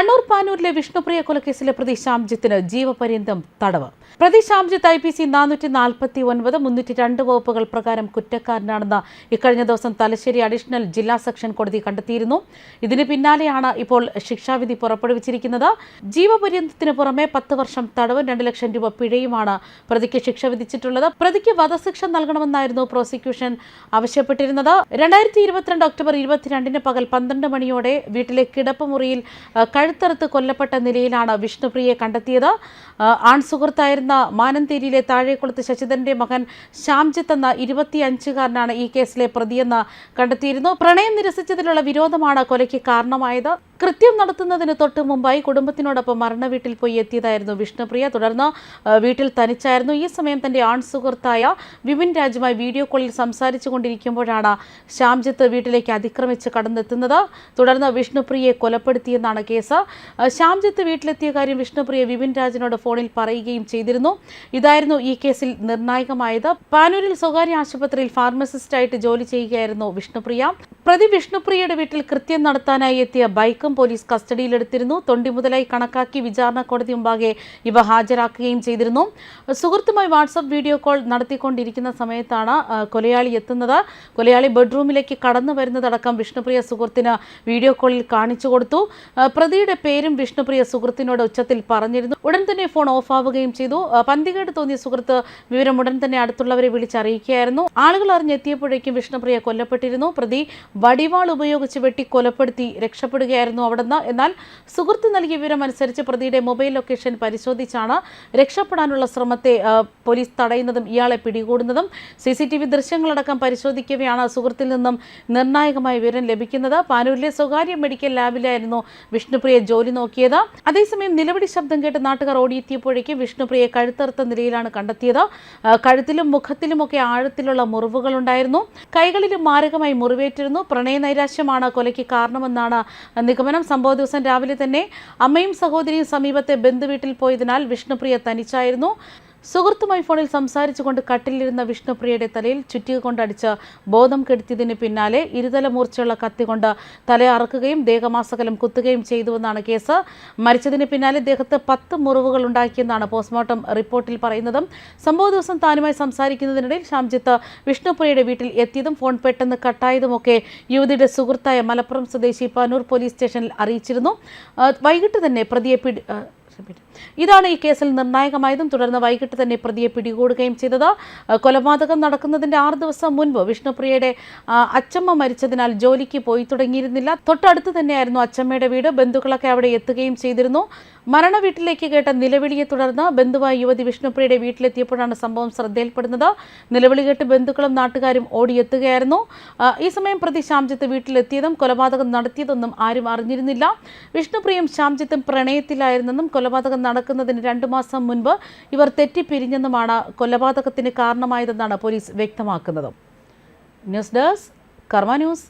കണ്ണൂർ പാനൂരിലെ വിഷ്ണുപ്രിയ കൊലക്കേസിലെ പ്രതി ശ്യാംജിത്തിന് ജീവപര്യന്തം തടവ്. പ്രതി ശ്യാംജിത്ത് ഐ പി സി നാനൂറ്റി നാൽപ്പത്തി ഒൻപത് മുന്നൂറ്റി രണ്ട് വകുപ്പുകൾ പ്രകാരം കുറ്റക്കാരനാണെന്ന് ഇക്കഴിഞ്ഞ ദിവസം തലശ്ശേരി അഡീഷണൽ ജില്ലാ സെക്ഷൻ കോടതി കണ്ടെത്തിയിരുന്നു. ഇതിന് പിന്നാലെയാണ് ഇപ്പോൾ ശിക്ഷാവിധി പുറപ്പെടുവിച്ചിരിക്കുന്നത്. ജീവപര്യന്തത്തിന് പുറമെ പത്ത് വർഷം തടവും രണ്ട് ലക്ഷം രൂപ പിഴയുമാണ് പ്രതിക്ക് ശിക്ഷ വിധിച്ചിട്ടുള്ളത്. പ്രതിക്ക് വധശിക്ഷ നൽകണമെന്നായിരുന്നു പ്രോസിക്യൂഷൻ ആവശ്യപ്പെട്ടിരുന്നത്. രണ്ടായിരത്തി ഇരുപത്തിരണ്ട് ഒക്ടോബർ ഇരുപത്തിരണ്ടിന് പകൽ പന്ത്രണ്ട് മണിയോടെ വീട്ടിലെ കിടപ്പുമുറിയിൽ ആ, കഴുത്തറുത്ത് കൊല്ലപ്പെട്ട നിലയിലാണ് വിഷ്ണുപ്രിയയെ കണ്ടെത്തിയത്. ആൺസുഹൃത്തായിരുന്ന ആൺ സുഹൃത്തായിരുന്ന മാനന്തേരിയിലെ താഴേക്കുളത്ത് ശശിധരന്റെ മകൻ ശ്യാംജിത്ത് എന്ന ഇരുപത്തിയഞ്ചുകാരനാണ് ഈ കേസിലെ പ്രതിയെന്ന് കണ്ടെത്തിയിരുന്നു. പ്രണയം നിരസിച്ചതിലുള്ള വിരോധമാണ് കൊലയ്ക്ക് കാരണമായത്. കൃത്യം നടത്തുന്നതിന് തൊട്ട് മുമ്പായി കുടുംബത്തിനോടൊപ്പം മരണ വീട്ടിൽ പോയി എത്തിയതായിരുന്നു വിഷ്ണുപ്രിയ. തുടർന്ന് വീട്ടിൽ തനിച്ചായിരുന്നു. ഈ സമയം തന്റെ ആൺ സുഹൃത്തായ രാജുമായി വീഡിയോ കോളിൽ സംസാരിച്ചു കൊണ്ടിരിക്കുമ്പോഴാണ് ശ്യാംജിത്ത് വീട്ടിലേക്ക് അതിക്രമിച്ച് കടന്നെത്തുന്നത്. തുടർന്ന് വിഷ്ണുപ്രിയയെ കൊലപ്പെടുത്തിയെന്നാണ് കേസ്. ശ്യാംജിത്ത് വീട്ടിലെത്തിയ കാര്യം വിഷ്ണുപ്രിയ വിപിൻ രാജിനോട് ഫോണിൽ പറയുകയും ചെയ്തിരുന്നു. ഇതായിരുന്നു ഈ കേസിൽ നിർണായകമായത്. പാനൂരിൽ സ്വകാര്യ ആശുപത്രിയിൽ ഫാർമസിസ്റ്റായിട്ട് ജോലി ചെയ്യുകയായിരുന്നു വിഷ്ണുപ്രിയ. പ്രതി വിഷ്ണുപ്രിയയുടെ വീട്ടിൽ കൃത്യം നടത്താനായി എത്തിയ ബൈക്കും പോലീസ് കസ്റ്റഡിയിലെടുത്തിരുന്നു. തൊണ്ടി മുതലായി കണക്കാക്കി വിചാരണ കോടതി മുമ്പാകെ ഇവ ഹാജരാക്കുകയും ചെയ്തിരുന്നു. സുഹൃത്തുമായി വാട്സപ്പ് വീഡിയോ കോൾ നടത്തിക്കൊണ്ടിരിക്കുന്ന സമയത്താണ് കൊലയാളി എത്തുന്നത്. കൊലയാളി ബെഡ്റൂമിലേക്ക് കടന്നു വരുന്നതടക്കം വിഷ്ണുപ്രിയ സുഹൃത്തിന് വീഡിയോ കോളിൽ കാണിച്ചു കൊടുത്തു. പ്രതിയുടെ പേരും വിഷ്ണുപ്രിയ സുഹൃത്തിനോട് ഉച്ചത്തിൽ പറഞ്ഞിരുന്നു. ഉടൻ തന്നെ ഫോൺ ഓഫ് ആവുകയും ചെയ്തു. പന്തികേട് തോന്നിയ സുഹൃത്ത് വിവരം ഉടൻ തന്നെ അടുത്തുള്ളവരെ വിളിച്ചറിയിക്കുകയായിരുന്നു. ആളുകൾ അറിഞ്ഞെത്തിയപ്പോഴേക്കും വിഷ്ണുപ്രിയ കൊല്ലപ്പെട്ടിരുന്നു. പ്രതി വടിവാൾ ഉപയോഗിച്ച് വെട്ടി കൊലപ്പെടുത്തി രക്ഷപ്പെടുകയായിരുന്നു. അവിടുന്ന്. എന്നാൽ സുഹൃത്ത് നൽകിയ വിവരം അനുസരിച്ച് പ്രതിയുടെ മൊബൈൽ ലൊക്കേഷൻ പരിശോധിച്ചാണ് രക്ഷപ്പെടാനുള്ള ശ്രമത്തെ പോലീസ് തടയുന്നതും ഇയാളെ പിടികൂടുന്നതും. സി സി ടി വി ദൃശ്യങ്ങളടക്കം പരിശോധിക്കവെയാണ് സുഹൃത്തിൽ നിന്നും നിർണായകമായ വിവരം ലഭിക്കുന്നത്. പാനൂരിലെ സ്വകാര്യ മെഡിക്കൽ ലാബിലായിരുന്നു വിഷ്ണുപ്രിയ ജോലി നോക്കിയത്. അതേസമയം നിലവിളി ശബ്ദം കേട്ട് നാട്ടുകാർ ഓടിയെത്തിയപ്പോഴേക്കും വിഷ്ണുപ്രിയെ കഴുത്തറുത്ത നിലയിലാണ് കണ്ടെത്തിയത്. കഴുത്തിലും മുഖത്തിലുമൊക്കെ ആഴത്തിലുള്ള മുറിവുകളുണ്ടായിരുന്നു. കൈകളിലും മാരകമായി മുറിവേറ്റിരുന്നു. പ്രണയനൈരാശ്യമാണ് കൊലയ്ക്ക് കാരണമെന്നാണ് സംഭവ ദിവസം രാവിലെ തന്നെ അമ്മയും സഹോദരിയും സമീപത്തെ ബന്ധുവീട്ടിൽ പോയതിനാൽ വിഷ്ണുപ്രിയ തനിച്ചായിരുന്നു. സുഹൃത്തുമായി ഫോണിൽ സംസാരിച്ചുകൊണ്ട് കട്ടിലിരുന്ന വിഷ്ണുപ്രിയയുടെ തലയിൽ ചുറ്റിക കൊണ്ടടിച്ച് ബോധം കെടുത്തിയതിന് പിന്നാലെ ഇരുതല മൂർച്ചയുള്ള കത്തി കൊണ്ട് തല അറക്കുകയും ദേഹമാസകലം കുത്തുകയും ചെയ്തുവെന്നാണ് കേസ് മരിച്ചതിന് പിന്നാലെ ദേഹത്ത് പത്ത് മുറിവുകൾ ഉണ്ടാക്കിയെന്നാണ് പോസ്റ്റ്മോർട്ടം റിപ്പോർട്ടിൽ പറയുന്നത് സംഭവ ദിവസം താനുമായി സംസാരിക്കുന്നതിനിടയിൽ ശ്യാംജിത്ത് വിഷ്ണുപ്രിയയുടെ വീട്ടിൽ എത്തിയതും ഫോൺ പെട്ടെന്ന് കട്ടായതുമൊക്കെ യുവതിയുടെ സുഹൃത്തായ മലപ്പുറം സ്വദേശി പനൂർ പോലീസ് സ്റ്റേഷനിൽ അറിയിച്ചിരുന്നു വൈകിട്ട് തന്നെ പ്രതിയെ പിടി. ഇതാണ് ഈ കേസിൽ നിർണായകമായതും തുടർന്ന് വൈകിട്ട് തന്നെ പ്രതിയെ പിടികൂടുകയും ചെയ്തത്. കൊലപാതകം നടക്കുന്നതിന്റെ ആറ് ദിവസം മുൻപ് വിഷ്ണുപ്രിയയുടെ അച്ചമ്മ മരിച്ചതിനാൽ ജോലിക്ക് പോയി തുടങ്ങിയിരുന്നില്ല. തൊട്ടടുത്ത് തന്നെയായിരുന്നു അച്ചമ്മയുടെ വീട്. ബന്ധുക്കളൊക്കെ അവിടെ എത്തുകയും ചെയ്തിരുന്നു. മരണ വീട്ടിലേക്ക് കേട്ട നിലവിളിയെ തുടർന്ന് ബന്ധുവായ യുവതി വിഷ്ണുപ്രിയയുടെ വീട്ടിലെത്തിയപ്പോഴാണ് സംഭവം ശ്രദ്ധയിൽപ്പെടുന്നത്. നിലവിളി കേട്ട് ബന്ധുക്കളും നാട്ടുകാരും ഓടിയെത്തുകയായിരുന്നു. ഈ സമയം പ്രതി ശ്യാംജിത്ത് വീട്ടിലെത്തിയതും കൊലപാതകം നടത്തിയതൊന്നും ആരും അറിഞ്ഞിരുന്നില്ല. വിഷ്ണുപ്രിയും ശ്യാംജിത്തും പ്രണയത്തിലായിരുന്നെന്നും കൊലപാതകം നടക്കുന്നതിന് രണ്ടു മാസം മുൻപ് ഇവർ തെറ്റിപ്പിരിഞ്ഞെന്നുമാണ് കൊലപാതകത്തിന് കാരണമായതെന്നാണ് പോലീസ് വ്യക്തമാക്കുന്നത്. News desk Karma news.